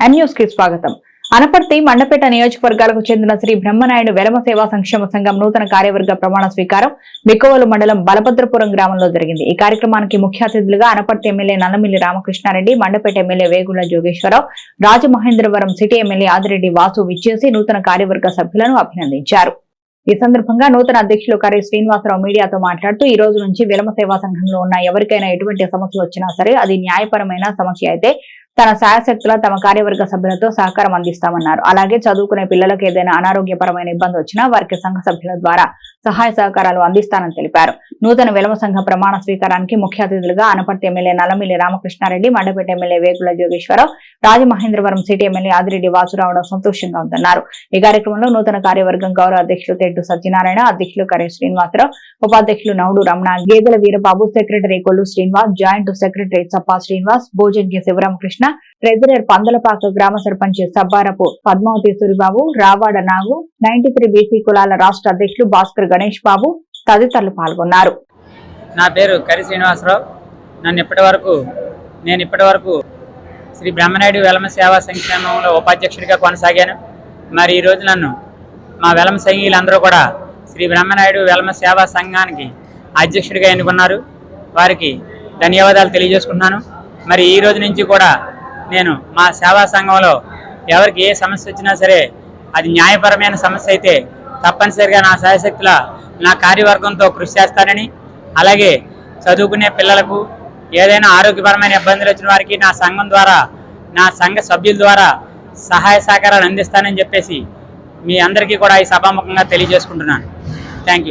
కి స్వాగతం. అనపర్తి మండపేట నియోజకవర్గాలకు చెందిన శ్రీ బ్రహ్మనాయుడు వెలమ సేవా సంక్షేమ సంఘం నూతన కార్యవర్గ ప్రమాణ స్వీకారం మిక్కవోలు మండలం బలభద్రపురం గ్రామంలో జరిగింది. ఈ కార్యక్రమానికి ముఖ్య అతిథులుగా Anaparthi MLA Nallamilli Ramakrishna Reddy Mandapeta MLA Vegula Jogeswara Rao Rajamahendravaram city MLA Adireddy Vasu విచ్చేసి నూతన కార్యవర్గ సభ్యులను అభినందించారు. ఈ సందర్భంగా నూతన అధ్యక్షులు కర్రీ శ్రీనివాసరావు మీడియాతో మాట్లాడుతూ ఈ రోజు నుంచి విలమ సేవా సంఘంలో ఉన్న ఎవరికైనా ఎటువంటి సమస్య వచ్చినా సరే అది న్యాయపరమైన సమస్య అయితే తన శాయశక్తుల తమ కార్యవర్గ సభ్యులతో సహకారం అందిస్తామన్నారు. అలాగే చదువుకునే పిల్లలకు ఏదైనా అనారోగ్యపరమైన ఇబ్బంది వచ్చినా వారికి సంఘ సభ్యుల ద్వారా సహాయ సహకారాలు అందిస్తానని తెలిపారు. నూతన విలమ సంఘ ప్రమాణ స్వీకారానికి ముఖ్య అతిథులుగా Anaparthi MLA Nallamilli Ramakrishna Reddy Mandapeta MLA Vegula Jogeswara Rao Rajamahendravaram city MLA Adireddy Vasu రావడం సంతోషంగా ఉందన్నారు. ఈ కార్యక్రమంలో నూతన కార్యవర్గం గౌరవ అధ్యక్షులు తెడ్డు సత్యనారాయణ అధ్యక్షులు కరే శ్రీనివాసరావు ఉపాధ్యక్షులు Navudu Ramana Gedela Veerababu secretary Kollu Srinivas joint secretary Chappa Srinivas Bhojanya Sivaramakrishna treasurer Pandalapaka గ్రామ sarpanch Sabbarapu Padmavathi Suribabu Ravada Nagu ninety three BC కులాల రాష్ట్ర అధ్యక్షులు భాస్కర్ గణేష్ బాబు తదితరులు పాల్గొన్నారు. నా పేరు కరి శ్రీనివాసరావు. నన్ను ఇప్పటి వరకు నేను ఇప్పటి వరకు శ్రీ బ్రహ్మనాయుడు వెలమ సేవా సంక్షేమంలో ఉపాధ్యక్షుడిగా కొనసాగాను. మరి ఈరోజు నన్ను మా వెలమ సంఘీయులందరూ కూడా శ్రీ బ్రహ్మనాయుడు వెలమ సేవా సంఘానికి అధ్యక్షుడిగా ఎన్నుకున్నారు. వారికి ధన్యవాదాలు తెలియజేసుకున్నాను మరి ఈ రోజు నుంచి కూడా నేను మా సేవా సంఘంలో ఎవరికి ఏ సమస్య వచ్చినా సరే అది న్యాయపరమైన సమస్య అయితే తప్పనిసరిగా నా సహశక్తుల నా కార్యవర్గంతో కృషి చేస్తానని అలాగే చదువుకునే పిల్లలకు ఏదైనా ఆరోగ్యపరమైన ఇబ్బందులు వచ్చిన వారికి నా సంఘం ద్వారా నా సంఘ సభ్యుల ద్వారా సహాయ సహకారాలు అందిస్తానని చెప్పేసి మీ అందరికీ కూడా ఈ సభాముఖంగా తెలియజేసుకుంటున్నాను. థ్యాంక్